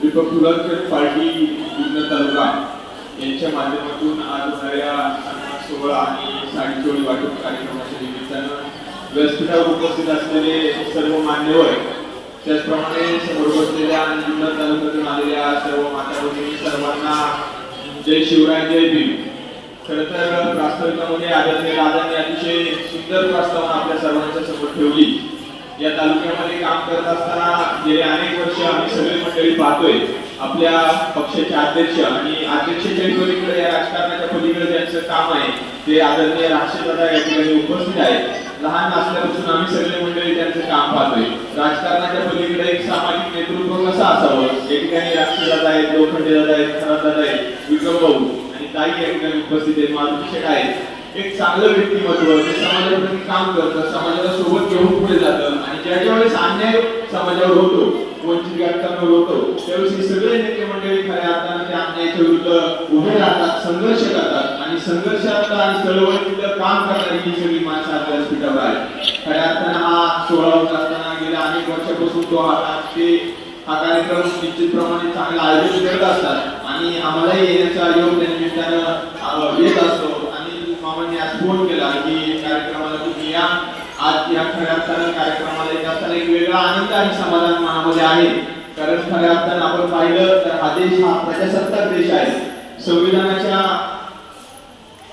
Republican party Junnar तालुका यांच्या माध्यमातून आज होणाऱ्या सोहळा आणि साडी चोळी वाटप कार्यक्रमाच्या निमित्तानं व्यासपीठावर उपस्थित असलेले सर्व मान्यवर त्याचप्रमाणे समोर बसलेल्या आणि जुन्नर तालुक्यातून आलेल्या सर्व माता भगिनी सर्वांना जय शिवराय जय भीम. खरं तर प्रास्ताविकामध्ये आदरणीय राजांनी अतिशय सुंदर प्रस्तावना आपल्या सर्वांच्या समोर ठेवली. या तालुक्यामध्ये काम करत असताना गेले अनेक वर्ष आम्ही सगळी मंडळी पाहतोय. आपल्या पक्षाचे अध्यक्ष आणि अध्यक्षाच्या पलीकडे या राजकारणाच्या पलीकडे त्यांचं काम आहे ते आदरणीय राष्ट्रदादा या ठिकाणी उपस्थित आहेत. लहान असल्यापासून आम्ही सगळे मंडळी त्यांचं काम पाहतोय. राजकारणाच्या पलीकडे एक सामाजिक नेतृत्व कसं असावं? या ठिकाणी राष्ट्रदादा आहेत लोखंडे दादा आहेत खरादादा आहेत विक्रम भाऊ आणि ताई या ठिकाणी उपस्थित आहेत माधुरी आहेत. एक चांगलं व्यक्तिमत्व जे समाजाप्रती काम करतं समाजाला सोबत घेऊन पुढे जातं आणि ज्याच्या वेळेस अन्याय समाजावर होतो वंचित घटकांवर होतो. त्यावेळी सगळे नेते मंडळी खऱ्या अर्थानं त्या अन्यायाच्या विरुद्ध उभे राहतात संघर्ष करतात आणि संघर्षात आणि चळवळीतलं काम करणारी ही सगळी माणसं आपल्या व्यासपीठावर आहे खऱ्या अर्थानं हा सोहळा होत असताना गेल्या अनेक वर्षापासून तो हा ते हा कार्यक्रम निश्चितप्रमाणे चांगलं आयोजित करत असतात आणि आम्हालाही येण्याचा योग त्या निमित्तानं येत असतो. आणि मामांनी आज फोन केला की कार्यक्रमाला तुम्ही या. आज या खऱ्या अर्थानं कार्यक्रमाला येत असताना एक वेगळा आनंद आणि समाधान मनामध्ये आहे. कारण खऱ्या अर्थानं आपण पाहिलं तर हा देश हा प्रजासत्ताक देश आहे. संविधानाच्या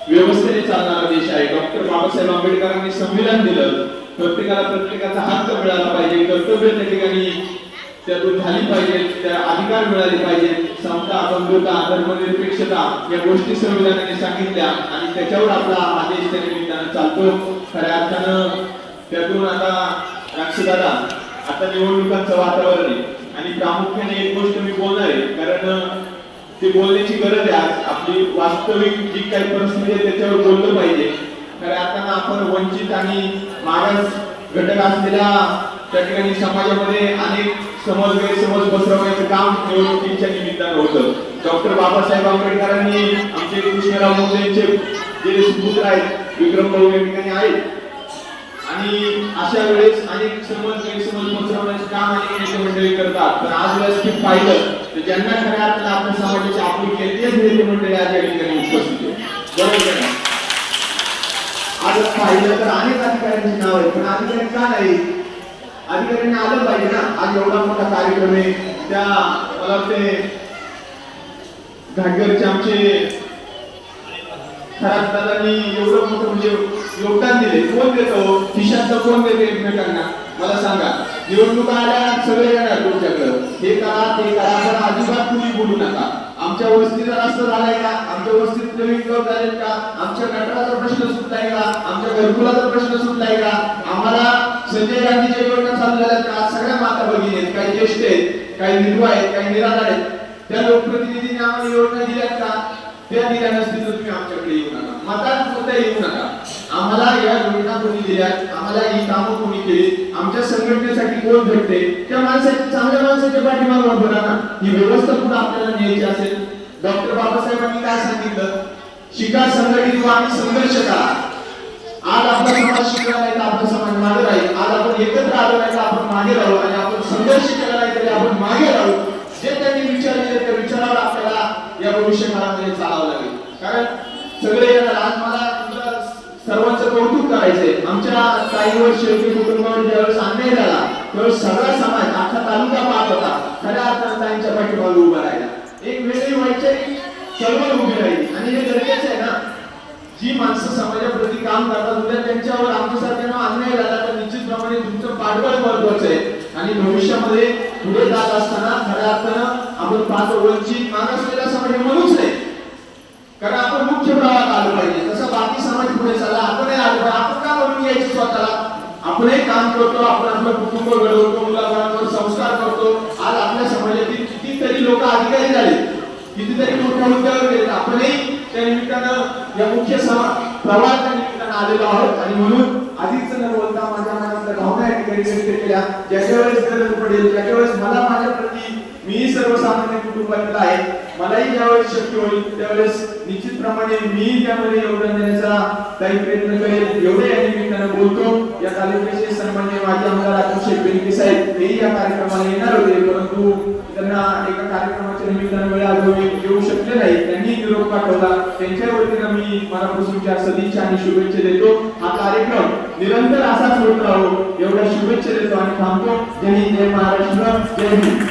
व्यवस्थेने चालणारा देश आहे. डॉक्टर बाबासाहेब आंबेडकरांनी संविधान दिलं. प्रत्येकाला प्रत्येकाचा हक्क मिळाला पाहिजे. कर्तव्य त्या ठिकाणी त्यातून झाली पाहिजे. त्या अधिकार मिळाले पाहिजेत. समता बंधुता धर्मनिरपेक्षता या गोष्टी संविधानाने सांगितल्या आणि त्याच्यावर आपला आदेश त्या निमित्तानं चालतो. खऱ्या अर्थानं त्यातून आता राक्षदादा आता निवडणुकांचं वातावरण आहे आणि प्रामुख्याने एक गोष्ट मी बोलणार आहे कारण ती बोलण्याची गरज आहे आज. आपली वास्तविक जी काही परिस्थिती आहे त्याच्यावर बोललं पाहिजे. खऱ्या अर्थानं आपण वंचित आणि मागास घटक असलेल्या त्या ठिकाणी समाजामध्ये अनेक समज गैरसमज बसवण्याचं काम निवडणुकीच्या निमित्तानं होतं. डॉक्टर बाबासाहेब आंबेडकरांनी आमचे कृष्णराव मोदींचे जे सुपुत्र आहेत विक्रम भाऊ या ठिकाणी आहेत. आणि अशा वेळेस अनेक समज गैरसमज पसरवण्याचे काम अनेक नेते मंडळी करतात. पण आज वेळेस की पाहिलं तर ज्यांना खऱ्या अर्थाला आपल्या समाजाची आपली केंद्रीय नेते मंडळी आज या ठिकाणी उपस्थित बरोबर आज पाहिलं तर अनेक अधिकाऱ्यांची नाव आहेत पण अधिकारी का नाही? अधिकाऱ्यांनी आलं पाहिजे ना. आज एवढा मोठा कार्यक्रम आहे. त्या मला वाटते घाटघरचे आमचे खराब दादांनी एवढं मोठं म्हणजे योगदान दिले. कोण देतो? खिशात कोण देते एकमेकांना? मला सांगा. निवडणुका आल्या सगळे येणार तुमच्याकडं. हे करा ते करा पण अजिबात तुम्ही बोलू नका. आमच्या वस्तीचा रस्ता झालाय का? आमच्या वस्तीत नवीन घर झाले का? आमच्या गटाराचा प्रश्न सुटलाय का? आमच्या घरकुलाचा प्रश्न सुटलाय का? आम्हाला संजय गांधीच्या योजना चालू झाल्यात आज सगळ्या माता भगिनी आहेत. काही ज्येष्ठ आहेत काही विधवा आहेत काही निराधार आहेत. त्या लोकप्रतिनिधींनी आम्हाला योजना दिल्यात का? त्या दिल्या नसतील तर तुम्ही आमच्याकडे येऊ नका. मतात सुद्धा येऊ नका. आम्हाला या योजना कोणी दिल्या आम्हाला ही कामं कोणी केली? आमच्या संघटनेसाठी कोण भेटते? त्या माणसाच्या चांगल्या माणसाच्या पाठीमागे उभं राहा ही व्यवस्था पुढे आपल्याला न्यायची असेल? डॉक्टर बाबासाहेबांनी काय सांगितलं? शिका संघटित व्हा आणि संघर्ष करा. आज आपला समाज शिकला नाही तर आपला समाज मागे राहील. आज आपण एकत्र आलो नाही तर आपण मागे राहू आणि आपण संघर्ष केला नाही तरी आपण मागे राहू. जे त्यांनी विचार केले त्या विचारावर आपल्याला या भविष्य काळामध्ये चालावं लागेल. कारण सगळे आज मला सर्वांचं कौतुक करायचंय. आमच्या काही वर्ष कुटुंबावर ज्यावेळेस अन्याय झाला त्यावेळेस सगळा समाज अख्खा तालुका पाहत होता खऱ्या अर्थानं ताईंच्या पाठीमागे उभा राहिला एक वेगळी वैचारिक चळवळ उभी राहिली आणि हे गरजेचं आहे ना जी माणसं समाजाप्रती काम करतात. उद्या त्यांच्यावर आमच्यासारख्यांना अन्याय झाला तर निश्चितप्रमाणे तुमचं पाठबळ महत्वाचं आहे. आणि भविष्यामध्ये पुढे जात असताना खऱ्या अर्थानं आपण पाहतो वंचित मागासलेला समाज म्हणूच नाही. कारण आपण मुख्य प्रवाहात आलो पाहिजे. तसं बाकी समाज पुढे चालला आपण आलो आपण का म्हणून यायचं स्वतःला? आपणही काम करतो आपण आपलं कुटुंब घडवतो मुलाबाळांवर संस्कार करतो. आज आपल्या समाजातील कितीतरी लोक अधिकारी झाले. कितीतरी मोठ्या मुद्द्यावर गेले. आपणही त्या निमित्तानं या मुख्य समा प्रवाहाच्या निमित्तानं आलेलो आहोत. आणि म्हणून आधीच न बोलता माझ्या मनातल्या भावना या ठिकाणी व्यक्त केल्या. ज्याच्या वेळेस गरज पडेल ज्याच्या वेळेस मला माझ्या प्रती मी सर्वसामान्य कुटुंबातील आहे. मलाही ज्यावेळेस शक्य होईल त्यावेळेस निश्चितप्रमाणे मी त्यामध्ये योगदान देण्याचा काही प्रयत्न करेल. एवढे या निमित्तानं बोलतो. या तालुक्याचे सन्मान्य माजी आमदार अतुल शेख साहेब हेही या कार्यक्रमाला येणार होते परंतु त्यांना एका कार्यक्रमाच्या निमित्तानं वेळाभावी येऊ शकले नाही. त्यांनी निरोप पाठवला. त्यांच्या वतीनं मी मनापासूनच्या सदिच्छा आणि शुभेच्छा देतो. हा कार्यक्रम निरंतर असाच होत राहो. एवढ्या शुभेच्छा देतो आणि थांबतो. जय हिंद जय महाराष्ट्र जय हिंद.